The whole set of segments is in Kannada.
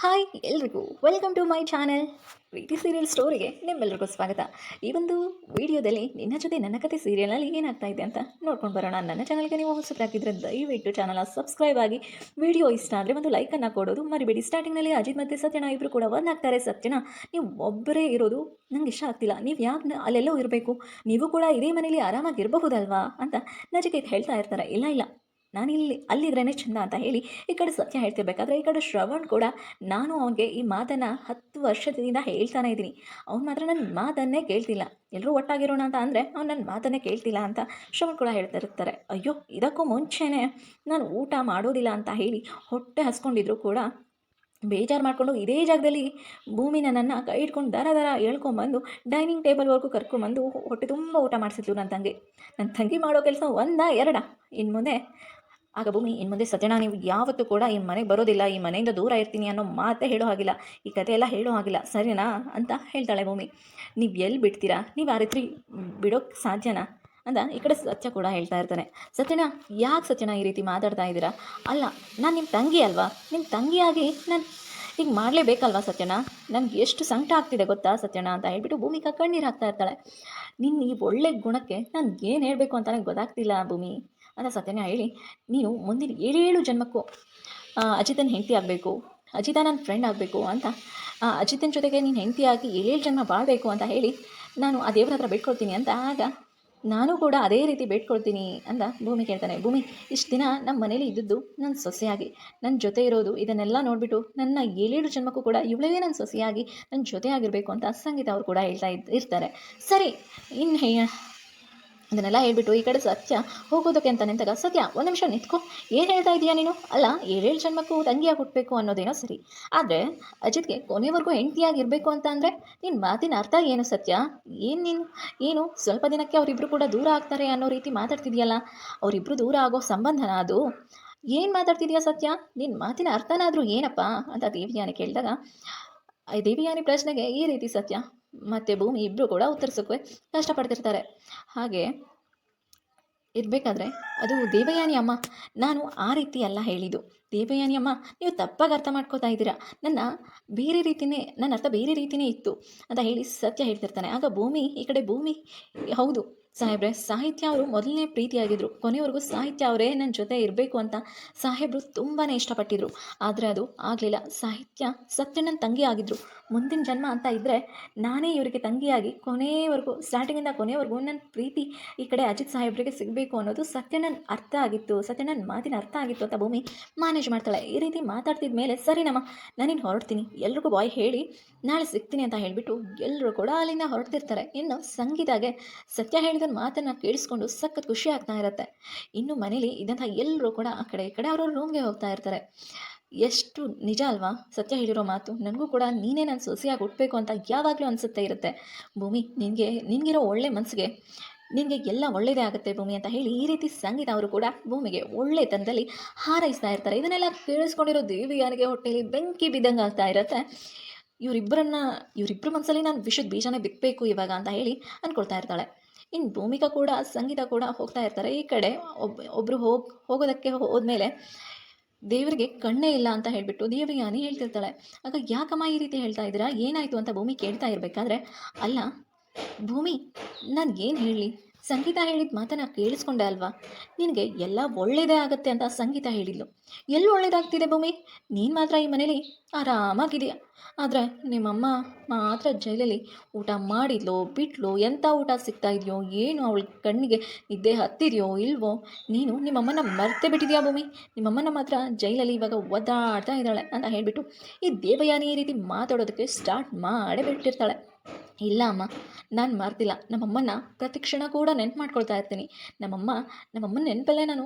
ಹಾಯ್ ಎಲ್ರಿಗೂ welcome to my channel Preethi serial ಸ್ಟೋರಿಗೆ ನಿಮ್ಮೆಲ್ಲರಿಗೂ ಸ್ವಾಗತ. ಈ ಒಂದು ವಿಡಿಯೋದಲ್ಲಿ ನಿನ್ನ ಜೊತೆ ನನ್ನ ಕತೆ ಸೀರಿಯಲ್ನಲ್ಲಿ ಏನಾಗ್ತಾ ಇದೆ ಅಂತ ನೋಡ್ಕೊಂಡು ಬರೋಣ. ನನ್ನ ಚಾನಲ್ಗೆ ನೀವು ಹೊಸದಾಗಿದ್ದರೆ ದಯವಿಟ್ಟು ಚಾನಲ್ನ ಸಬ್ಸ್ಕ್ರೈಬ್ ಆಗಿ. ವಿಡಿಯೋ ಇಷ್ಟ ಆದರೆ ಒಂದು ಲೈಕನ್ನು ಕೊಡೋದು ಮರಿಬೇಡಿ. ಸ್ಟಾರ್ಟಿಂಗ್ನಲ್ಲಿ ಅಜಿತ್ ಮತ್ತು ಸತ್ಯನ ಇಬ್ಬರು ಕೂಡ ಒಂದಾಗ್ತಾರೆ ಸತ್ಯನ, ನೀವು ಒಬ್ಬರೇ ಇರೋದು ನಂಗೆ ಇಷ್ಟ ಆಗ್ತಿಲ್ಲ. ನೀವು ಯಾಕೆ ಅಲ್ಲೆಲ್ಲೋ ಇರಬೇಕು. ನೀವು ಕೂಡ ಇದೇ ಮನೇಲಿ ಆರಾಮಾಗಿರಬಹುದಲ್ವಾ ಅಂತ ನಜಿಕೆ ಹೇಳ್ತಾ ಇರ್ತಾರೆ. ಇಲ್ಲ ಇಲ್ಲ. ನಾನಿಲ್ಲಿ ಅಲ್ಲಿದ್ರೇ ಚಂದ ಅಂತ ಹೇಳಿ ಈ ಕಡೆ ಸತ್ಯ ಹೇಳ್ತಿರ್ಬೇಕಾದ್ರೆ ಈ ಕಡೆ ಶ್ರವಣ್ ಕೂಡ ನಾನು ಅವನಿಗೆ ಈ ಮಾತನ್ನು ಹತ್ತು ವರ್ಷದಿಂದ ಹೇಳ್ತಾನೆ ಇದ್ದೀನಿ. ಅವ್ನು ಮಾತ್ರ ನನ್ನ ಮಾತನ್ನೇ ಕೇಳ್ತಿಲ್ಲ. ಎಲ್ಲರೂ ಒಟ್ಟಾಗಿರೋಣ ಅಂತ ಅಂದರೆ ಅವ್ನು ನನ್ನ ಮಾತನ್ನೇ ಕೇಳ್ತಿಲ್ಲ ಅಂತ ಶ್ರವಣ್ ಕೂಡ ಹೇಳ್ತಾ ಇರ್ತಾರೆ ಅಯ್ಯೋ, ಇದಕ್ಕೂ ಮುಂಚೆನೇ ನಾನು ಊಟ ಮಾಡೋದಿಲ್ಲ ಅಂತ ಹೇಳಿ ಹೊಟ್ಟೆ ಹಸ್ಕೊಂಡಿದ್ರು ಕೂಡ ಬೇಜಾರು ಮಾಡಿಕೊಂಡು ಇದೇ ಜಾಗದಲ್ಲಿ ಭೂಮಿನ ನನ್ನ ಕೈ ಇಟ್ಕೊಂಡು ದರ ದರ ಹೇಳ್ಕೊಂಬಂದು ಡೈನಿಂಗ್ ಟೇಬಲ್ವರೆಗೂ ಕರ್ಕೊಂಬಂದು ಹೊಟ್ಟೆ ತುಂಬ ಊಟ ಮಾಡಿಸಿದ್ಲು ನನ್ನ ತಂಗಿ. ನನ್ನ ತಂಗಿ ಮಾಡೋ ಕೆಲಸ ಒಂದ ಎರಡ? ಇನ್ನು ಮುಂದೆ ಆಗ ಭೂಮಿ ಇನ್ನು ಮುಂದೆ ಸತ್ಯನ ನೀವು ಯಾವತ್ತೂ ಕೂಡ ಈ ಮನೆಗೆ ಬರೋದಿಲ್ಲ, ಈ ಮನೆಯಿಂದ ದೂರ ಇರ್ತೀನಿ ಅನ್ನೋ ಮಾತೇ ಹೇಳೋ ಹಾಗಿಲ್ಲ. ಈ ಕತೆ ಎಲ್ಲ ಹೇಳೋ ಹಾಗಿಲ್ಲ. ಸರಿನಾ ಅಂತ ಹೇಳ್ತಾಳೆ ಭೂಮಿ. ನೀವು ಎಲ್ಲಿ ಬಿಡ್ತೀರಾ? ನೀವು ಆ ರೀತಿ ಬಿಡೋಕ್ಕೆ ಸಾಧ್ಯನಾ? ಅಂತ ಈ ಕಡೆ ಸತ್ಯ ಕೂಡ ಹೇಳ್ತಾ ಇರ್ತಾನೆ. ಸತ್ಯನ ಯಾಕೆ ಸತ್ಯನ ಈ ರೀತಿ ಮಾತಾಡ್ತಾ ಇದ್ದೀರಾ? ಅಲ್ಲ, ನಾನು ನಿಮ್ಮ ತಂಗಿ ಅಲ್ವಾ? ನಿಮ್ಮ ತಂಗಿಯಾಗಿ ನಾನು ಹೀಗೆ ಮಾಡಲೇಬೇಕಲ್ವಾ ಸತ್ಯನ ನನಗೆ ಎಷ್ಟು ಸಂಕಟ ಆಗ್ತಿದೆ ಗೊತ್ತಾ ಸತ್ಯನ ಅಂತ ಹೇಳ್ಬಿಟ್ಟು ಭೂಮಿಕಾ ಕಣ್ಣೀರು ಹಾಕ್ತಾ ಇರ್ತಾಳೆ. ನಿನ್ನ ಈ ಒಳ್ಳೆ ಗುಣಕ್ಕೆ ನಾನು ಏನು ಹೇಳಬೇಕು ಅಂತ ನನಗೆ ಗೊತ್ತಾಗ್ತಿಲ್ಲ ಭೂಮಿ. ಅಂತ ಸತ್ಯನ ಹೇಳಿ, ನೀನು ಮುಂದಿನ ಏಳೇಳು ಜನ್ಮಕ್ಕೂ ಅಜಿತನ್ ಹೆಂಡತಿ ಆಗಬೇಕು ಅಜಿತ ನನ್ನ ಫ್ರೆಂಡ್ ಆಗಬೇಕು ಅಂತ ಅಜಿತನ ಜೊತೆಗೆ ನೀನು ಹೆಂಡತಿಯಾಗಿ ಏಳೇಳು ಜನ್ಮ ಬಾಳಬೇಕು ಅಂತ ಹೇಳಿ, ನಾನು ಆ ದೇವರ ಹತ್ರ ಬೇಡ್ಕೊಳ್ತೀನಿ ಅಂತ ಆಗ ನಾನು ಕೂಡ ಅದೇ ರೀತಿ ಬೇಡ್ಕೊಳ್ತೀನಿ ಅಂತ ಭೂಮಿ ಕೇಳ್ತಾನೆ. ಭೂಮಿ, ಇಷ್ಟು ದಿನ ನಮ್ಮ ಮನೇಲಿ ಇದ್ದದ್ದು ನನ್ನ ಸೊಸೆಯಾಗಿ ನನ್ನ ಜೊತೆ ಇರೋದು ಇದನ್ನೆಲ್ಲ ನೋಡಿಬಿಟ್ಟು ನನ್ನ ಏಳೇಳು ಜನ್ಮಕ್ಕೂ ಕೂಡ ಇವಳೇ ನನ್ನ ಸೊಸೆಯಾಗಿ ನನ್ನ ಜೊತೆ ಆಗಿರಬೇಕು ಅಂತ ಸಂಗೀತ ಅವರು ಕೂಡ ಹೇಳ್ತಾ ಇರ್ತಾರೆ. ಸರಿ ಇನ್ನು ಹೇ ಅದನ್ನೆಲ್ಲ ಹೇಳ್ಬಿಟ್ಟು ಈ ಕಡೆ ಸತ್ಯ ಹೋಗೋದಕ್ಕೆ ಅಂತ ನಿಂತಾಗ, ಸತ್ಯ, ಒಂದು ನಿಮಿಷ ನಿಂತ್ಕೊ. ಏನು ಹೇಳ್ತಾ ಇದೀಯಾ ನೀನು? ಅಲ್ಲ, ಏಳೇಳು ಜನ್ಮಕ್ಕೂ ತಂಗಿಯಾಗಿ ಹುಟ್ಟಬೇಕು ಅನ್ನೋದೇನೋ ಸರಿ. ಆದರೆ ಅಜಿತ್ಗೆ ಕೊನೆವರೆಗೂ ಹೆಂಡತಿಯಾಗಿರಬೇಕು ಅಂತ ಅಂದರೆ ನಿನ್ನ ಮಾತಿನ ಅರ್ಥ ಏನು ಸತ್ಯ? ಏನು ನೀನು? ಏನು? ಸ್ವಲ್ಪ ದಿನಕ್ಕೆ ಅವರಿಬ್ಬರು ಕೂಡ ದೂರ ಆಗ್ತಾರೆ ಅನ್ನೋ ರೀತಿ ಮಾತಾಡ್ತಿದೆಯಲ್ಲ? ಅವರಿಬ್ಬರು ದೂರ ಆಗೋ ಸಂಬಂಧನ ಅದು? ಏನು ಮಾತಾಡ್ತಿದೆಯಾ ಸತ್ಯ? ನಿನ್ನ ಮಾತಿನ ಅರ್ಥನಾದರೂ ಏನಪ್ಪ? ಅಂತ ದೇವಿಯಾನಿ ಕೇಳಿದಾಗ ದೇವಿಯಾನಿ ಪ್ರಶ್ನೆಗೆ ಈ ರೀತಿ ಸತ್ಯ. ಮತ್ತು ಭೂಮಿ ಇಬ್ಬರು ಕೂಡ ಉತ್ತರಿಸೋಕೆ ಕಷ್ಟಪಡ್ತಿರ್ತಾರೆ. ಹಾಗೆ ಇರಬೇಕಾದ್ರೆ ಅದು ದೇವಯಾನಿ ಅಮ್ಮ. ನಾನು ಆ ರೀತಿ ಅಲ್ಲ ಹೇಳಿದ್ದು. ದೇವಯಾನಿ ಅಮ್ಮ, ನೀವು ತಪ್ಪಾಗಿ ಅರ್ಥ ಮಾಡ್ಕೋತಾ ಇದ್ದೀರಾ. ನನ್ನ ಬೇರೆ ರೀತಿಯೇ ನನ್ನ ಅರ್ಥ ಬೇರೆ ರೀತಿಯೇ ಇತ್ತು ಅಂತ ಹೇಳಿ ಸತ್ಯ ಹೇಳ್ತಿರ್ತಾನೆ. ಆಗ ಭೂಮಿ, ಈ ಕಡೆ ಭೂಮಿ, ಹೌದು. ಸಾಹೇಬ್ರೆ, ಸಾಹಿತ್ಯ ಅವರು ಮೊದಲನೇ ಪ್ರೀತಿಯಾಗಿದ್ದರು ಕೊನೆವರೆಗೂ ಸಾಹಿತ್ಯ ಅವರೇ ನನ್ನ ಜೊತೆ ಇರಬೇಕು ಅಂತ ಸಾಹೇಬರು ತುಂಬಾ ಇಷ್ಟಪಟ್ಟಿದ್ರು. ಆದರೆ ಅದು ಆಗಲಿಲ್ಲ. ಸಾಹಿತ್ಯ ಸತ್ಯಣ್ಣನ ತಂಗಿ ಆಗಿದ್ದರು ಮುಂದಿನ ಜನ್ಮ ಅಂತ ಇದ್ದರೆ ನಾನೇ ಇವರಿಗೆ ತಂಗಿಯಾಗಿ ಕೊನೆಯವರೆಗೂ ಸ್ಟಾರ್ಟಿಂಗಿಂದ ಕೊನೆಯವರೆಗೂ ನನ್ನ ಪ್ರೀತಿ ಈ ಕಡೆ ಅಜಿತ್ ಸಾಹೇಬ್ರಿಗೆ ಸಿಗಬೇಕು ಅನ್ನೋದು ಸತ್ಯನನ್ ಅರ್ಥ ಆಗಿತ್ತು. ಸತ್ಯನನ್ ಮಾತಿನ ಅರ್ಥ ಆಗಿತ್ತು ಅಂತ ಭೂಮಿ ಮ್ಯಾನೇಜ್ ಮಾಡ್ತಾಳೆ. ಈ ರೀತಿ ಮಾತಾಡ್ತಿದ್ದ ಮೇಲೆ, ಸರಿ ನಮ್ಮ ಹೊರಡ್ತೀನಿ. ಎಲ್ರಿಗೂ ಬಾಯ್ ಹೇಳಿ, ನಾಳೆ ಸಿಗ್ತೀನಿ ಅಂತ ಹೇಳಿಬಿಟ್ಟು ಎಲ್ಲರೂ ಕೂಡ ಅಲ್ಲಿಂದ ಹೊರಡ್ತಿರ್ತಾರೆ. ಇನ್ನು ಸಂಗೀತಾಗೆ ಸತ್ಯ ಹೇಳಿದ ಮಾತನ್ನು ಕೇಳಿಸ್ಕೊಂಡು ಸಖತ್ ಖುಷಿ ಆಗ್ತಾ ಇರುತ್ತೆ. ಇನ್ನು ಮನೇಲಿ ಇದ್ದಂಥ ಎಲ್ಲರೂ ಕೂಡ ಆ ಕಡೆ ಈ ಕಡೆ ಅವ್ರವ್ರ ರೂಮ್ಗೆ ಹೋಗ್ತಾ ಇರ್ತಾರೆ. ಎಷ್ಟು ನಿಜ ಅಲ್ವಾ? ಸತ್ಯ ಹೇಳಿರೋ ಮಾತು. ನನಗೂ ಕೂಡ ನೀನೇ ನಾನು ಸೊಸೆಯಾಗಿ ಹುಟ್ಟಬೇಕು ಅಂತ ಯಾವಾಗಲೂ ಅನಿಸುತ್ತೆ ಇರುತ್ತೆ. ಭೂಮಿ, ನಿನಗೆ, ನಿನಗಿರೋ ಒಳ್ಳೆ ಮನಸ್ಸಿಗೆ ನಿನಗೆ ಎಲ್ಲ ಒಳ್ಳೆಯದೇ ಆಗುತ್ತೆ ಭೂಮಿ ಅಂತ ಹೇಳಿ ಈ ರೀತಿ ಸಂಗೀತ ಅವರು ಕೂಡ ಭೂಮಿಗೆ ಒಳ್ಳೆ ತನದಲ್ಲಿ ಹಾರೈಸ್ತಾ ಇರ್ತಾರೆ. ಇದನ್ನೆಲ್ಲ ಕೇಳಿಸ್ಕೊಂಡಿರೋ ದೇವಿಯಾನಿಗೆ ಹೊಟ್ಟೆಯಲ್ಲಿ ಬೆಂಕಿ ಬಿದ್ದಂಗೆ ಆಗ್ತಾ ಇರುತ್ತೆ. ಇವರಿಬ್ಬರನ್ನ ಇವರಿಬ್ಬರ ಮನಸ್ಸಲ್ಲಿ ನಾನು ವಿಷದ ಬೀಜನೇ ಬಿತ್ತಬೇಕು ಇವಾಗ ಅಂತ ಹೇಳಿ ಅಂದ್ಕೊಳ್ತಾ ಇರ್ತಾಳೆ. ಇನ್ನು ಭೂಮಿಕಾ ಕೂಡ, ಸಂಗೀತ ಕೂಡ ಹೋಗ್ತಾ ಇರ್ತಾರೆ. ಈ ಕಡೆ ಒಬ್ಬ ಒಬ್ಬರು ಹೋಗಿ, ಹೋಗೋದಕ್ಕೆ ಹೋದ್ಮೇಲೆ ದೇವರಿಗೆ ಕಣ್ಣೇ ಇಲ್ಲ ಅಂತ ಹೇಳಿಬಿಟ್ಟು ದೇವಯಾನಿ ಹೇಳ್ತಿರ್ತಾಳೆ. ಆಗ ಯಾಕಮ್ಮ ಈ ರೀತಿ ಹೇಳ್ತಾ ಇದ್ದೀರಾ? ಏನಾಯಿತು ಅಂತ ಭೂಮಿ ಕೇಳ್ತಾ ಇರಬೇಕಾದ್ರೆ, ಅಲ್ಲ ಭೂಮಿ, ನಾನು ಏನು ಹೇಳಲಿ? ಸಂಗೀತ ಹೇಳಿದ ಮಾತನ್ನ ಕೇಳಿಸ್ಕೊಂಡೆ ಅಲ್ವಾ? ನಿನಗೆ ಎಲ್ಲ ಒಳ್ಳೇದೇ ಆಗುತ್ತೆ ಅಂತ ಸಂಗೀತ ಹೇಳಿದ್ಲು. ಎಲ್ಲಿ ಒಳ್ಳೇದಾಗ್ತಿದೆ ಭೂಮಿ? ನೀನು ಮಾತ್ರ ಈ ಮನೇಲಿ ಆರಾಮಾಗಿದೆಯಾ ಆದರೆ ನಿಮ್ಮಮ್ಮ ಮಾತ್ರ ಜೈಲಲ್ಲಿ ಊಟ ಮಾಡಿದ್ಲೋ, ಬಿಟ್ಲು ಎಂಥ ಊಟ ಸಿಗ್ತಾ ಇದೆಯೋ, ಏನು ಅವಳ ಕಣ್ಣಿಗೆ ನಿದ್ದೆ ಹತ್ತಿದೆಯೋ, ಇಲ್ವೋ? ನೀನು ನಿಮ್ಮಮ್ಮನ ಮರ್ತೆ ಬಿಟ್ಟಿದ್ಯಾ ಭೂಮಿ? ನಿಮ್ಮಮ್ಮನ ಮಾತ್ರ ಜೈಲಲ್ಲಿ ಇವಾಗ ಒದ್ದಾಡ್ತಾ ಇದ್ದಾಳೆ ಅಂತ ಹೇಳಿಬಿಟ್ಟು ಈ ದೇವಯಾನಿ ರೀತಿ ಮಾತಾಡೋದಕ್ಕೆ ಸ್ಟಾರ್ಟ್ ಮಾಡೇ ಬಿಟ್ಟಿರ್ತಾಳೆ. ಇಲ್ಲ ಅಮ್ಮ, ನಾನು ಮರ್ತಿಲ್ಲ ನಮ್ಮಮ್ಮನ ಪ್ರತಿ ಕ್ಷಣ ಕೂಡ ನೆನ್ಪು ಮಾಡ್ಕೊಳ್ತಾ ಇರ್ತೀನಿ. ನಮ್ಮಮ್ಮ, ನಮ್ಮಮ್ಮನ ನೆನಪಲ್ಲೇ ನಾನು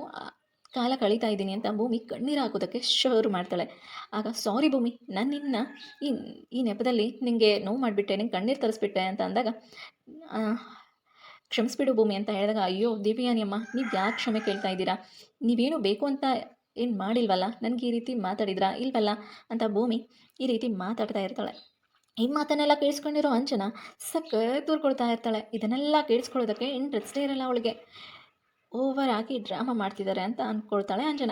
ಕಾಲ ಕಳೀತಾ ಇದ್ದೀನಿ ಅಂತ ಭೂಮಿ ಕಣ್ಣೀರು ಹಾಕೋದಕ್ಕೆ ಶುರು ಮಾಡ್ತಾಳೆ. ಆಗ, ಸಾರಿ ಭೂಮಿ, ನಾನು ನಿನ್ನ ಈ ಈ ನೆಪದಲ್ಲಿ ನಿನಗೆ ನೋವು ಮಾಡಿಬಿಟ್ಟೆ, ನಿಂಗೆ ಕಣ್ಣೀರು ತರಿಸ್ಬಿಟ್ಟೆ ಅಂತ ಅಂದಾಗ ಕ್ಷಮಿಸ್ಬಿಡು ಭೂಮಿ ಅಂತ ಹೇಳಿದಾಗ, ಅಯ್ಯೋ, ದೇವಿಯಾನಿ ಅಮ್ಮ, ನೀವು ಯಾಕೆ ಕ್ಷಮೆ ಕೇಳ್ತಾ ಇದ್ದೀರಾ? ನೀವೇನು ಬೇಕು ಅಂತ ಏನು ಮಾಡಿಲ್ವಲ್ಲ? ನನಗೆ ಈ ರೀತಿ ಮಾತಾಡಿದ್ರಾ? ಇಲ್ವಲ್ಲ? ಅಂತ ಭೂಮಿ ಈ ರೀತಿ ಮಾತಾಡ್ತಾ ಇರ್ತಾಳೆ. ಈ ಮಾತನ್ನೆಲ್ಲ ಕೇಳಿಸ್ಕೊಂಡಿರೋ ಅಂಜನ ಸಖತ್ ದೂರ್ಕೊಳ್ತಾ ಇರ್ತಾಳೆ. ಇದನ್ನೆಲ್ಲ ಕೇಳಿಸ್ಕೊಳ್ಳೋದಕ್ಕೆ ಇಂಟ್ರೆಸ್ಟೇ ಇರಲ್ಲ ಅವಳಿಗೆ. ಓವರ್ ಆಗಿ ಡ್ರಾಮಾ ಮಾಡ್ತಿದ್ದಾರೆ ಅಂತ ಅಂದ್ಕೊಳ್ತಾಳೆ ಅಂಜನ.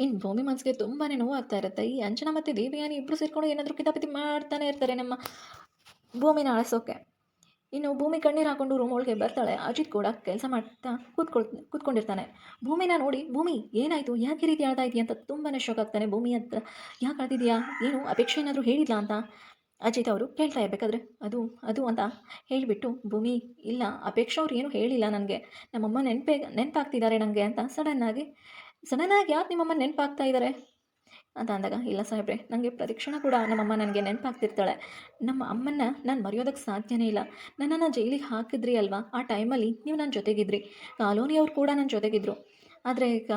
ಇನ್ನು ಭೂಮಿ ಮನಸ್ಸಿಗೆ ತುಂಬಾ ನೋವಾಗ್ತಾ ಇರುತ್ತೆ. ಈ ಅಂಜನ ಮತ್ತು ದೇವಿಯಾನಿ ಇಬ್ಬರು ಸೇರಿಕೊಂಡು ಏನಾದರೂ ಕಿತಾಪತಿ ಮಾಡ್ತಾನೆ ಇರ್ತಾರೆ ನಮ್ಮ ಭೂಮಿನ ಅಳಿಸೋಕೆ. ಇನ್ನು ಭೂಮಿ ಕಣ್ಣೀರು ಹಾಕೊಂಡು ರೂಮ್ ಒಳಗೆ ಬರ್ತಾಳೆ. ಅಜಿತ್ ಕೂಡ ಕೆಲಸ ಮಾಡ್ತಾ ಕೂತ್ಕೊಳ್, ಕೂತ್ಕೊಂಡಿರ್ತಾನೆ. ಭೂಮಿನ ನೋಡಿ, ಭೂಮಿ, ಏನಾಯಿತು? ಯಾಕೆ ರೀತಿ ಆಡ್ತಾ ಇದೆಯಾ? ಅಂತ ತುಂಬಾ ಶಾಕ್ ಆಗ್ತಾನೆ ಭೂಮಿ ಹತ್ರ. ಯಾಕೆ ಆಡ್ತಿದ್ಯಾ ಏನು, ಅಪೇಕ್ಷೆ ಏನಾದರೂ ಹೇಳಿಲ್ಲ ಅಂತ? ಅಜಿತ್ ಅವರು ಕೇಳ್ತಾ ಇರಬೇಕಾದ್ರೆ ಅದು ಅದು ಅಂತ ಹೇಳಿಬಿಟ್ಟು, ಭೂಮಿ, ಇಲ್ಲ, ಅಪೇಕ್ಷೆ ಅವ್ರು ಏನೂ ಹೇಳಿಲ್ಲ ನನಗೆ. ನಮ್ಮಮ್ಮ ನೆನಪೇ, ನೆನಪಾಗ್ತಿದ್ದಾರೆ ನನಗೆ ಅಂತ ಸಡನ್ನಾಗಿ ಸಡನ್ನಾಗಿ ಯಾಕೆ ನಿಮ್ಮಮ್ಮ ನೆನಪಾಗ್ತಾ ಇದ್ದಾರೆ ಅಂತ ಅಂದಾಗ, ಇಲ್ಲ ಸಾಹೇಬ್ರೆ ನನಗೆ ಪ್ರತಿಕ್ಷಣ ಕೂಡ ನಮ್ಮಮ್ಮ ನನಗೆ ನೆನಪಾಗ್ತಿರ್ತಾಳೆ. ನಮ್ಮ ಅಮ್ಮನ್ನ ನಾನು ಮರೆಯೋದಕ್ಕೆ ಸಾಧ್ಯನೇ ಇಲ್ಲ. ನನ್ನನ್ನು ಜೈಲಿಗೆ ಹಾಕಿದ್ರಿ ಅಲ್ವಾ? ಆ ಟೈಮಲ್ಲಿ ನೀವು ನನ್ನ ಜೊತೆಗಿದ್ರಿ. ಕಾಲೋನಿಯವ್ರು ಕೂಡ ನನ್ನ ಜೊತೆಗಿದ್ರು. ಆದರೆ ಈಗ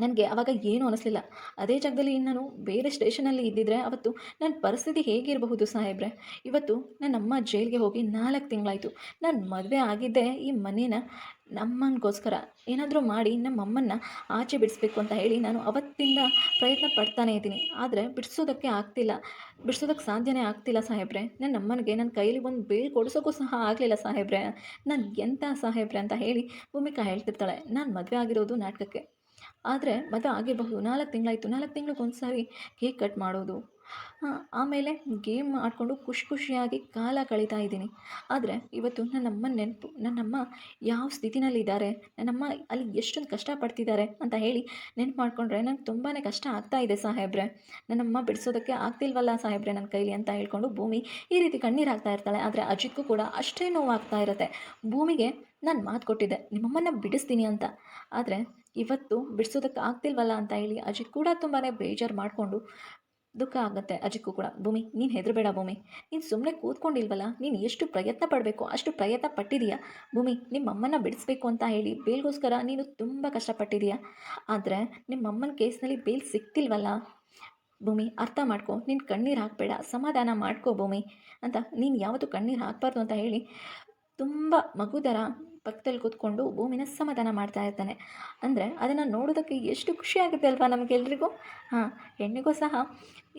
ನನಗೆ ಅವಾಗ ಏನೂ ಅನಿಸ್ಲಿಲ್ಲ. ಅದೇ ಜಾಗದಲ್ಲಿ ನಾನು ಬೇರೆ ಸ್ಟೇಷನಲ್ಲಿ ಇದ್ದಿದ್ರೆ ಅವತ್ತು ನನ್ನ ಪರಿಸ್ಥಿತಿ ಹೇಗಿರಬಹುದು ಸಾಹೇಬ್ರೆ? ಇವತ್ತು ನನ್ನ ಅಮ್ಮ ಜೈಲಿಗೆ ಹೋಗಿ ನಾಲ್ಕು ತಿಂಗಳಾಯಿತು. ನಾನು ಮದುವೆ ಆಗಿದ್ದೆ ಈ ಮನೇನ ನಮ್ಮನಗೋಸ್ಕರ ಏನಾದರೂ ಮಾಡಿ ನಮ್ಮಮ್ಮನ್ನ ಆಚೆ ಬಿಡಿಸ್ಬೇಕು ಅಂತ ಹೇಳಿ ನಾನು ಅವತ್ತಿಂದ ಪ್ರಯತ್ನ ಪಡ್ತಾನೇ ಇದ್ದೀನಿ. ಆದರೆ ಬಿಡಿಸೋದಕ್ಕೆ ಆಗ್ತಿಲ್ಲ. ಬಿಡಿಸೋದಕ್ಕೆ ಸಾಧ್ಯನೇ ಆಗ್ತಿಲ್ಲ ಸಾಹೇಬ್ರೆ. ನನ್ನ ಅಮ್ಮನಿಗೆ ನನ್ನ ಕೈಲಿ ಒಂದು ಬೇಲ್ ಕೊಡಿಸೋಕ್ಕೂ ಸಹ ಆಗಲಿಲ್ಲ ಸಾಹೇಬ್ರೆ. ನಾನು ಎಂಥ ಸಾಹೇಬ್ರೆ ಅಂತ ಹೇಳಿ ಭೂಮಿಕಾ ಹೇಳ್ತಿರ್ತಾಳೆ. ನಾನು ಮದುವೆ ಆಗಿರೋದು ನಾಟಕಕ್ಕೆ. ಆದರೆ ಮತ್ತೆ ಆಗಿರಬಹುದು ನಾಲ್ಕು ತಿಂಗಳಾಯಿತು. ನಾಲ್ಕು ತಿಂಗ್ಳಿಗೆ ಒಂದು ಸಾರಿ ಕೇಕ್ ಕಟ್ ಮಾಡೋದು. ಆಮೇಲೆ ಗೇಮ್ ಆಡಿಕೊಂಡು ಖುಷಿ ಖುಷಿಯಾಗಿ ಕಾಲ ಕಳೀತಾ ಇದ್ದೀನಿ. ಆದರೆ ಇವತ್ತು ನನ್ನಮ್ಮ ನೆನಪು. ನನ್ನಮ್ಮ ಯಾವ ಸ್ಥಿತಿನಲ್ಲಿದ್ದಾರೆ ನನ್ನಮ್ಮ ಅಲ್ಲಿ ಎಷ್ಟೊಂದು ಕಷ್ಟಪಡ್ತಿದ್ದಾರೆ ಅಂತ ಹೇಳಿ ನೆನಪು ಮಾಡಿಕೊಂಡ್ರೆ ನಂಗೆ ತುಂಬಾ ಕಷ್ಟ ಆಗ್ತಾ ಇದೆ ಸಾಹೇಬ್ರೆ. ನನ್ನಮ್ಮ ಬಿಡಿಸೋದಕ್ಕೆ ಆಗ್ತಿಲ್ವಲ್ಲ ಸಾಹೇಬ್ರೆ ನನ್ನ ಕೈಲಿ ಅಂತ ಹೇಳ್ಕೊಂಡು ಭೂಮಿ ಈ ರೀತಿ ಕಣ್ಣೀರು ಹಾಕ್ತಾ ಇರ್ತಾಳೆ. ಆದರೆ ಅಜಿತ್ಗೂ ಕೂಡ ಅಷ್ಟೇ ನೋವಾಗ್ತಾ ಇರುತ್ತೆ. ಭೂಮಿಗೆ ನಾನು ಮಾತು ಕೊಟ್ಟಿದ್ದೆ. ನಿಮ್ಮಮ್ಮನ ಬಿಡಿಸ್ತೀನಿ ಅಂತ. ಆದರೆ ಇವತ್ತು ಬಿಡಿಸೋದಕ್ಕೆ ಆಗ್ತಿಲ್ವಲ್ಲ ಅಂತ ಹೇಳಿ ಅಜಿತ್ ಕೂಡ ತುಂಬಾ ಬೇಜಾರು ಮಾಡಿಕೊಂಡು ದುಃಖ ಆಗುತ್ತೆ ಅಜ್ಜಿಗೂ ಕೂಡ. ಭೂಮಿ, ನೀನು ಹೆದರಬೇಡ ಭೂಮಿ. ನೀನು ಸುಮ್ಮನೆ ಕೂತ್ಕೊಂಡಿಲ್ವಲ್ಲ? ನೀನು ಎಷ್ಟು ಪ್ರಯತ್ನ ಪಡಬೇಕು? ಅಷ್ಟು ಪ್ರಯತ್ನ ಪಟ್ಟಿದೀಯಾ ಭೂಮಿ ನಿಮ್ಮಮ್ಮನ ಬಿಡಿಸ್ಬೇಕು ಅಂತ ಹೇಳಿ ಬೇಲ್ಗೋಸ್ಕರ ನೀನು ತುಂಬ ಕಷ್ಟಪಟ್ಟಿದೀಯಾ ಆದರೆ ನಿಮ್ಮಮ್ಮನ ಕೇಸ್ನಲ್ಲಿ ಬೇಲ್ ಸಿಗ್ತಿಲ್ವಲ್ಲ ಭೂಮಿ, ಅರ್ಥ ಮಾಡ್ಕೊ. ನೀನು ಕಣ್ಣೀರು ಹಾಕಬೇಡ. ಸಮಾಧಾನ ಮಾಡ್ಕೋ ಭೂಮಿ ಅಂತ ನೀನು ಯಾವತ್ತೂ ಕಣ್ಣೀರು ಹಾಕಬಾರ್ದು ಅಂತ ಹೇಳಿ ತುಂಬ ಮಗುದರ ಪಕ್ಕದಲ್ಲಿ ಕೂತ್ಕೊಂಡು ಭೂಮಿನ ಸಮಾಧಾನ ಮಾಡ್ತಾ ಇರ್ತಾನೆ. ಅಂದರೆ ಅದನ್ನು ನೋಡೋದಕ್ಕೆ ಎಷ್ಟು ಖುಷಿ ಆಗುತ್ತೆ ಅಲ್ವಾ ನಮಗೆಲ್ರಿಗೂ? ಹಾಂ, ಹೆಣ್ಣಿಗೂ ಸಹ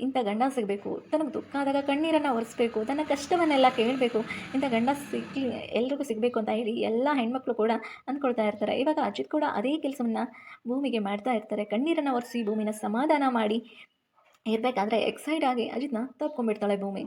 ಇಂಥ ಗಂಡ ಸಿಗಬೇಕು, ತನಗೆ ದುಃಖ ಆದಾಗ ಕಣ್ಣೀರನ್ನು ಒರೆಸ್ಬೇಕು, ತನ್ನ ಕಷ್ಟವನ್ನೆಲ್ಲ ಕೇಳಬೇಕು, ಇಂಥ ಗಂಡ ಸಿಕ್ಕಿ ಎಲ್ರಿಗೂ ಸಿಗಬೇಕು ಅಂತ ಹೇಳಿ ಎಲ್ಲ ಹೆಣ್ಮಕ್ಳು ಕೂಡ ಅಂದ್ಕೊಳ್ತಾ ಇರ್ತಾರೆ. ಇವಾಗ ಅಜಿತ್ ಕೂಡ ಅದೇ ಕೆಲಸವನ್ನು ಭೂಮಿಗೆ ಮಾಡ್ತಾ ಇರ್ತಾರೆ. ಕಣ್ಣೀರನ್ನು ಒರೆಸಿ ಭೂಮಿನ ಸಮಾಧಾನ ಮಾಡಿ ಇರಬೇಕಾದ್ರೆ ಎಕ್ಸೈಟ್ ಆಗಿ ಅಜಿತ್ನ ತಪ್ಕೊಂಡ್ಬಿಡ್ತಾಳೆ ಭೂಮಿ.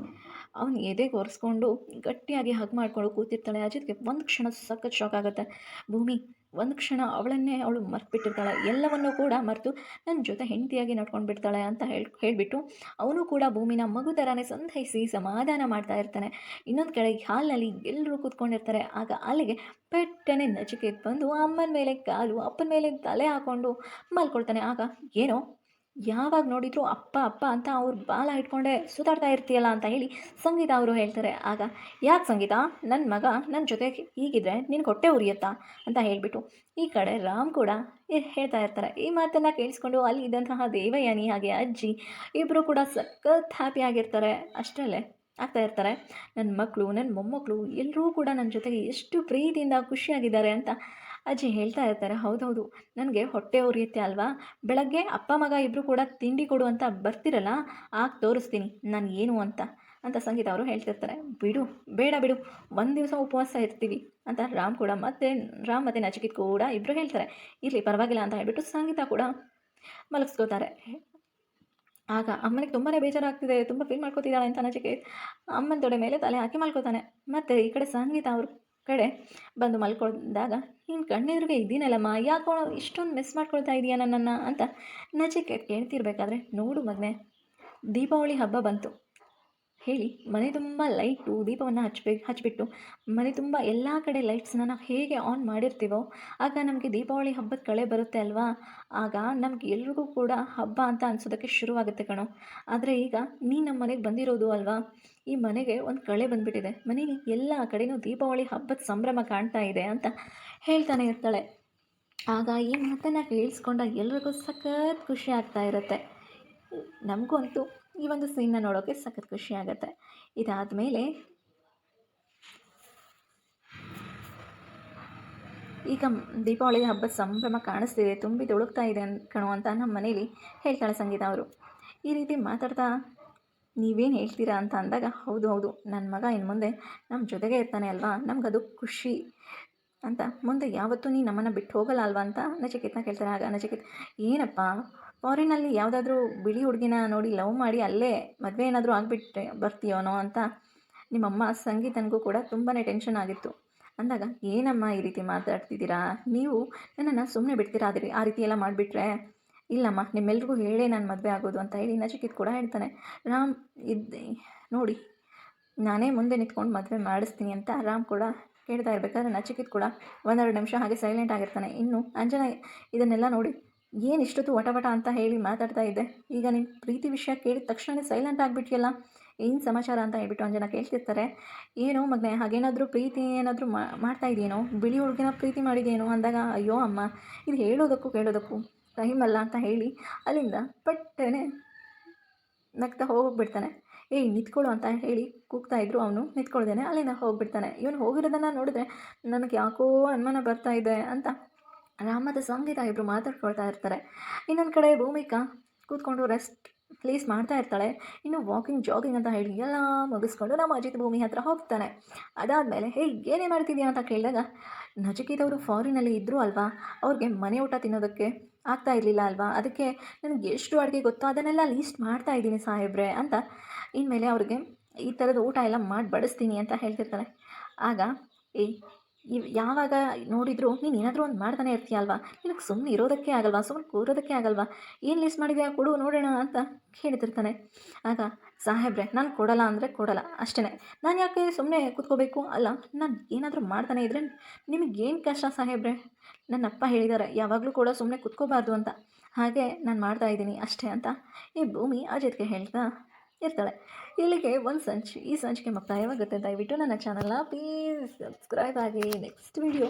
ಅವನು ಎದೆಗೆ ಒರೆಸ್ಕೊಂಡು ಗಟ್ಟಿಯಾಗಿ ಹಗ್ ಮಾಡ್ಕೊಂಡು ಕೂತಿರ್ತಾಳೆ. ಅಜಿತ್ಗೆ ಒಂದು ಕ್ಷಣ ಸಖತ್ ಶಾಕ್ ಆಗುತ್ತೆ. ಭೂಮಿ, ಒಂದು ಕ್ಷಣ ಅವಳನ್ನೇ ಅವಳು ಮರ್ತ್ಬಿಟ್ಟಿರ್ತಾಳೆ. ಎಲ್ಲವನ್ನೂ ಕೂಡ ಮರೆತು ನನ್ನ ಜೊತೆ ಹೆಂಡತಿಯಾಗಿ ನಡ್ಕೊಂಡು ಬಿಡ್ತಾಳೆ ಅಂತ ಹೇಳಿ, ಹೇಳಿಬಿಟ್ಟು ಅವನು ಕೂಡ ಭೂಮಿನ ಮಗು ಥರನೇ ಸಂತೈಸಿ ಸಮಾಧಾನ ಮಾಡ್ತಾ ಇರ್ತಾನೆ. ಇನ್ನೊಂದು ಕಡೆ ಹಾಲ್ನಲ್ಲಿ ಎಲ್ಲರೂ ಕೂತ್ಕೊಂಡಿರ್ತಾರೆ. ಆಗ ಅಲ್ಲಿಗೆ ಪೆಟ್ಟನೆ ನಚಿಕೆ ಬಂದು ಅಮ್ಮನ ಮೇಲೆ ಕಾಲು, ಅಪ್ಪನ ಮೇಲೆ ತಲೆ ಹಾಕ್ಕೊಂಡು ಮಲ್ಕೊಳ್ತಾನೆ. ಆಗ ಏನೋ ಯಾವಾಗ ನೋಡಿದರೂ ಅಪ್ಪ ಅಪ್ಪ ಅಂತ ಅವ್ರು ಬಾಲ ಇಟ್ಕೊಂಡೆ ಸುತ್ತಾಡ್ತಾ ಇರ್ತೀಯಲ್ಲ ಅಂತ ಹೇಳಿ ಸಂಗೀತ ಅವರು ಹೇಳ್ತಾರೆ. ಆಗ, ಯಾಕೆ ಸಂಗೀತ? ನನ್ನ ಮಗ ನನ್ನ ಜೊತೆ ಹೀಗಿದ್ರೆ ನಿನ್ನ ಹೊಟ್ಟೆ ಉರಿಯತ್ತಾ? ಅಂತ ಹೇಳಿಬಿಟ್ಟು ಈ ಕಡೆ ರಾಮ್ ಕೂಡ ಹೇಳ್ತಾ ಇರ್ತಾರೆ. ಈ ಮಾತನ್ನು ಕೇಳಿಸ್ಕೊಂಡು ಅಲ್ಲಿ ಇದ್ದಂತಹ ದೇವಯಾನಿ ಹಾಗೆ ಅಜ್ಜಿ ಇಬ್ಬರು ಕೂಡ ಸಖತ್ ಹ್ಯಾಪಿ ಆಗಿರ್ತಾರೆ. ಅಷ್ಟರಲ್ಲೇ ಆಗ್ತಾ ಇರ್ತಾರೆ. ನನ್ನ ಮಕ್ಕಳು ನನ್ನ ಮೊಮ್ಮಕ್ಕಳು ಎಲ್ಲರೂ ಕೂಡ ನನ್ನ ಜೊತೆಗೆ ಎಷ್ಟು ಪ್ರೀತಿಯಿಂದ ಖುಷಿಯಾಗಿದ್ದಾರೆ ಅಂತ ಅಜ್ಜಿ ಹೇಳ್ತಾ ಇರ್ತಾರೆ, ಹೌದೌದು, ನನಗೆ ಹೊಟ್ಟೆ ಉರಿಯುತ್ತೆ ಅಲ್ವಾ? ಬೆಳಗ್ಗೆ ಅಪ್ಪ ಮಗ ಇಬ್ಬರು ಕೂಡ ತಿಂಡಿ ಕೊಡು ಅಂತ ಬರ್ತಿರಲ್ಲ, ಆಗ ತೋರಿಸ್ತೀನಿ, ನಾನು ಏನು ಅಂತ. ಅಂತ ಸಂಗೀತ ಅವರು ಹೇಳ್ತಿರ್ತಾರೆ ಬಿಡು, ಬೇಡ ಬಿಡು, ಒಂದು ದಿವಸ ಉಪವಾಸ ಇರ್ತೀವಿ, ಅಂತ ರಾಮ್ ಕೂಡ ಮತ್ತೆ, ರಾಮ್ ಮತ್ತು ನಚಿಕಿತ್ ಕೂಡ ಇಬ್ಬರು ಹೇಳ್ತಾರೆ. ಇರಲಿ, ಪರವಾಗಿಲ್ಲ, ಅಂತ ಹೇಳ್ಬಿಟ್ಟು ಸಂಗೀತ ಕೂಡ ಮಲಗಿಸ್ಕೋತಾರೆ. ಆಗ ಅಮ್ಮನಿಗೆ ತುಂಬಾ ಬೇಜಾರಾಗ್ತಿದೆ, ತುಂಬ ಫೀಲ್ ಮಾಡ್ಕೋತಿದ್ದಾಳೆ ಅಂತ ನಚಿಕೇತ್ ಅಮ್ಮನ ತೊಡೆ ಮೇಲೆ ತಲೆ ಹಾಕಿ ಮಲ್ಕೋತಾನೆ. ಮತ್ತು ಈ ಕಡೆ ಸಂಗೀತ ಅವ್ರ ಕಡೆ ಬಂದು ಮಲ್ಕೊಂಡಾಗ, ನೀನು ಕಣ್ಣೆದುರಿಗೆ ಇದ್ದೀನಲ್ಲಮ್ಮ ಯಾಕೋ ಇಷ್ಟೊಂದು ಮಿಸ್ ಮಾಡ್ಕೊಳ್ತಾ ಇದೀಯಾ ನನ್ನನ್ನು? ಅಂತ ನಚಿಕೇತ್ ಕೇಳ್ತಿರ್ಬೇಕಾದ್ರೆ, ನೋಡು ಮಗನೆ, ದೀಪಾವಳಿ ಹಬ್ಬ ಬಂತು. ಹೇಳಿ, ಮನೆ ತುಂಬ ಲೈಟು ದೀಪವನ್ನು ಹಚ್ಬೇಕು ಹಚ್ಚಿಬಿಟ್ಟು ಮನೆ ತುಂಬ ಎಲ್ಲ ಕಡೆ ಲೈಟ್ಸ್ನ ನಾವು ಹೇಗೆ ಆನ್ ಮಾಡಿರ್ತೀವೋ, ಆಗ ನಮಗೆ ದೀಪಾವಳಿ ಹಬ್ಬದ ಕಳೆ ಬರುತ್ತೆ ಅಲ್ವಾ? ಆಗ ನಮ್ಗೆ ಎಲ್ರಿಗೂ ಕೂಡ ಹಬ್ಬ ಅಂತ ಅನ್ಸೋದಕ್ಕೆ ಶುರುವಾಗುತ್ತೆ ಕಣೋ. ಆದರೆ ಈಗ ನೀ ನಮ್ಮ ಮನೆಗೆ ಬಂದಿರೋದು ಅಲ್ವಾ? ಈ ಮನೆಗೆ ಒಂದು ಕಳೆ ಬಂದುಬಿಟ್ಟಿದೆ. ಮನೇಲಿ ಎಲ್ಲ ಕಡೆನೂ ದೀಪಾವಳಿ ಹಬ್ಬದ ಸಂಭ್ರಮ ಕಾಣ್ತಾ ಇದೆ ಅಂತ ಹೇಳ್ತಾನೆ ಇರ್ತಾಳೆ. ಆಗ ಈ ಮಾತನ್ನು ಕೇಳಿಸ್ಕೊಂಡ ಎಲ್ರಿಗೂ ಸಖತ್ ಖುಷಿ ಆಗ್ತಾ ಇರುತ್ತೆ. ನಮಗೂ ಅಂತೂ ಈ ಒಂದು ಸೀನ್ನ ನೋಡೋಕ್ಕೆ ಸಖತ್ ಖುಷಿ ಆಗುತ್ತೆ. ಇದಾದಮೇಲೆ ಈಗ ದೀಪಾವಳಿ ಹಬ್ಬದ ಸಂಭ್ರಮ ಕಾಣಿಸ್ತಿದೆ ತುಂಬಿ ತುಳುಕ್ತಾ ಇದೆ ಕಣೋ ಅಂತ ನಮ್ಮ ಮನೇಲಿ ಹೇಳ್ತಾಳೆ ಸಂಗೀತ ಅವರು. ಈ ರೀತಿ ಮಾತಾಡ್ತಾ ನೀವೇನು ಹೇಳ್ತೀರಾ ಅಂತ ಅಂದಾಗ, ಹೌದು ಹೌದು ನನ್ನ ಮಗ ಇನ್ನು ಮುಂದೆ ನಮ್ಮ ಜೊತೆಗೆ ಇರ್ತಾನೆ ಅಲ್ವಾ, ನಮಗದು ಖುಷಿ ಅಂತ. ಮುಂದೆ ಯಾವತ್ತೂ ನೀನು ನಮ್ಮನ್ನು ಬಿಟ್ಟು ಹೋಗಲ್ಲ ಅಲ್ವಾ ಅಂತ ನಚಿಕೇತನ ಕೇಳ್ತಾರೆ. ಆಗ ನಚಿಕೇತ್ ಏನಪ್ಪ ಫಾರಿನಲ್ಲಿ ಯಾವುದಾದ್ರೂ ಬಿಳಿ ಹುಡುಗಿನ ನೋಡಿ ಲವ್ ಮಾಡಿ ಅಲ್ಲೇ ಮದುವೆ ಏನಾದರೂ ಆಗಿಬಿಟ್ಟೆ ಬರ್ತೀಯೋನೋ ಅಂತ ನಿಮ್ಮಮ್ಮ ಸಂಗೀತನಿಗೂ ಕೂಡ ತುಂಬಾ ಟೆನ್ಷನ್ ಆಗಿತ್ತು. ಅಂದಾಗ, ಏನಮ್ಮ ಈ ರೀತಿ ಮಾತಾಡ್ತಿದ್ದೀರಾ? ನೀವು ನನ್ನನ್ನು ಸುಮ್ಮನೆ ಬಿಡ್ತೀರಾ ಅದ್ರಿ ಆ ರೀತಿ ಎಲ್ಲ ಮಾಡಿಬಿಟ್ರೆ? ಇಲ್ಲಮ್ಮ, ನಿಮ್ಮೆಲ್ರಿಗೂ ಹೇಳೇ ನಾನು ಮದುವೆ ಆಗೋದು ಅಂತ ಹೇಳಿ ನಚಿಕಿತ್ ಕೂಡ ಹೇಳ್ತಾನೆ. ರಾಮ್ ಇದ್ದೆ, ನೋಡಿ, ನಾನೇ ಮುಂದೆ ನಿಂತ್ಕೊಂಡು ಮದುವೆ ಮಾಡಿಸ್ತೀನಿ ಅಂತ ರಾಮ್ ಕೂಡ ಕೇಳ್ತಾ ಇರಬೇಕಾದ್ರೆ ನಚಿಕಿತ್ ಕೂಡ ಒಂದೆರಡು ನಿಮಿಷ ಹಾಗೆ ಸೈಲೆಂಟ್ ಆಗಿರ್ತಾನೆ. ಇನ್ನು ಅಂಜನಾ ಇದನ್ನೆಲ್ಲ ನೋಡಿ ಏನು ಇಷ್ಟೊತ್ತು ವಟವಟ ವಟ ಅಂತ ಹೇಳಿ ಮಾತಾಡ್ತಾ ಇದ್ದೆ. ಈಗ ನಿಮ್ಮ ಪ್ರೀತಿ ವಿಷಯ ಕೇಳಿದ ತಕ್ಷಣ ಸೈಲೆಂಟ್ ಆಗಿಬಿಟ್ಟಿಯಲ್ಲ ಏನು ಸಮಾಚಾರ ಅಂತ ಹೇಳ್ಬಿಟ್ಟು ಅಂಜನ ಕೇಳ್ತಿರ್ತಾರೆ. ಏನು ಮಗನೆ, ಹಾಗೇನಾದರೂ ಪ್ರೀತಿ ಏನಾದರೂ ಮಾಡ್ತಾ ಇದೆಯೇನೋ ಬಿಳಿ ಹುಡುಗಿನ ಪ್ರೀತಿ ಮಾಡಿದೇನೋ? ಅಂದಾಗ, ಅಯ್ಯೋ ಅಮ್ಮ, ಇದು ಹೇಳೋದಕ್ಕೂ ಕೇಳೋದಕ್ಕೂ ಟೈಮ್ ಅಲ್ಲ ಅಂತ ಹೇಳಿ ಅಲ್ಲಿಂದ ಪಟ್ಟನೆ ನಗ್ತಾ ಹೋಗ್ಬಿಡ್ತಾನೆ. ಏಯ್ ನಿಂತ್ಕೊಳ್ಳು ಅಂತ ಹೇಳಿ ಕೂಗ್ತಾ ಇದ್ರು ಅವನು. ನಿಂತ್ಕೊಳ್ದೇನೆ ಅಲ್ಲಿಂದ ಹೋಗ್ಬಿಡ್ತಾನೆ. ಇವನು ಹೋಗಿರೋದನ್ನು ನೋಡಿದ್ರೆ ನನಗೆ ಯಾಕೋ ಅನುಮಾನ ಬರ್ತಾ ಇದೆ ಅಂತ ರಾಮದ ಸಂಗೀತ ಇಬ್ಬರು ಮಾತಾಡ್ಕೊಳ್ತಾ ಇರ್ತಾರೆ. ಇನ್ನೊಂದು ಕಡೆ ಭೂಮಿಕಾ ಕೂತ್ಕೊಂಡು ರೆಸ್ಟ್ ಪ್ಲೇಸ್ ಮಾಡ್ತಾ ಇರ್ತಾಳೆ. ಇನ್ನು ವಾಕಿಂಗ್ ಜಾಗಿಂಗ್ ಅಂತ ಹೇಳಿ ಎಲ್ಲ ಮುಗಿಸ್ಕೊಂಡು ನಮ್ಮ ಅಜಿತ್ ಭೂಮಿ ಹತ್ರ ಹೋಗ್ತಾನೆ. ಅದಾದಮೇಲೆ ಹೇ ಏನೇ ಮಾಡ್ತಿದ್ಯಾ? ಅಂತ ಕೇಳಿದಾಗ ನಚಿಕೇತ್ ಅವರು ಫಾರಿನಲ್ಲಿ ಇದ್ದರು ಅಲ್ವಾ? ಅವ್ರಿಗೆ ಮನೆ ಊಟ ತಿನ್ನೋದಕ್ಕೆ ಆಗ್ತಾ ಇರಲಿಲ್ಲ ಅಲ್ವಾ? ಅದಕ್ಕೆ ನನಗೆ ಎಷ್ಟು ಅಡುಗೆ ಗೊತ್ತೋ ಅದನ್ನೆಲ್ಲ ಲೀಸ್ಟ್ ಮಾಡ್ತಾ ಇದ್ದೀನಿ ಸಾಹೇಬ್ರೆ ಅಂತ ಇನ್ಮೇಲೆ ಅವ್ರಿಗೆ ಈ ಥರದ ಊಟ ಎಲ್ಲ ಮಾಡಿ ಬಡಿಸ್ತೀನಿ ಅಂತ ಹೇಳ್ತಿರ್ತಾನೆ ಆಗ ಇವ್ ಯಾವಾಗ ನೋಡಿದ್ರು ನೀನು ಏನಾದರೂ ಒಂದು ಮಾಡ್ತಾನೆ ಇರ್ತೀಯ ಅಲ್ವಾ? ನಿನಗೆ ಸುಮ್ಮನೆ ಇರೋದಕ್ಕೆ ಆಗಲ್ವಾ? ಸುಮ್ಮನೆ ಕೂರೋದಕ್ಕೆ ಆಗಲ್ವಾ? ಏನು ಲಿಸ್ಟ್ ಮಾಡಿದ್ಯಾ? ಕೊಡು, ನೋಡೋಣ ಅಂತ ಕೇಳ್ತಿರ್ತಾನೆ ಆಗ, ಸಾಹೇಬ್ರೆ, ನಾನು ಕೊಡಲ್ಲ ಅಂದರೆ ಕೊಡಲ್ಲ ಅಷ್ಟೇ ನಾನು ಯಾಕೆ ಸುಮ್ಮನೆ ಕೂತ್ಕೋಬೇಕು? ಅಲ್ಲ, ನಾನು ಏನಾದರೂ ಮಾಡ್ತಾನೆ ಇದ್ದರೆ ನಿಮಗೇನು ಕಷ್ಟ ಸಾಹೇಬ್ರೆ? ನನ್ನ ಅಪ್ಪ ಹೇಳಿದ್ದಾರೆ ಯಾವಾಗಲೂ ಕೂಡ ಸುಮ್ಮನೆ ಕೂತ್ಕೋಬಾರ್ದು ಅಂತ. ಹಾಗೆ ನಾನು ಮಾಡ್ತಾ ಇದ್ದೀನಿ ಅಷ್ಟೇ ಅಂತ. ಈ ಭೂಮಿ ಅಜಿತ್ಗೆ ಹೇಳ್ತಾ ಇರ್ತಾಳೆ. ಇಲ್ಲಿಗೆ ಒಂದು ಸಂಚು, ಈ ಸಂಚಿಕೆ ಮುಕ್ತಾಯವಾಗುತ್ತೆ ದಯವಿಟ್ಟು ನನ್ನ ಚಾನಲ್ನ ಪ್ಲೀಸ್ ಸಬ್ಸ್ಕ್ರೈಬ್ ಆಗಿ ನೆಕ್ಸ್ಟ್ ವಿಡಿಯೋ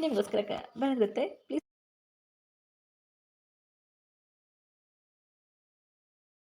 ನಿಮಗೋಸ್ಕರ ಬಂದಿರುತ್ತೆ ಪ್ಲೀಸ್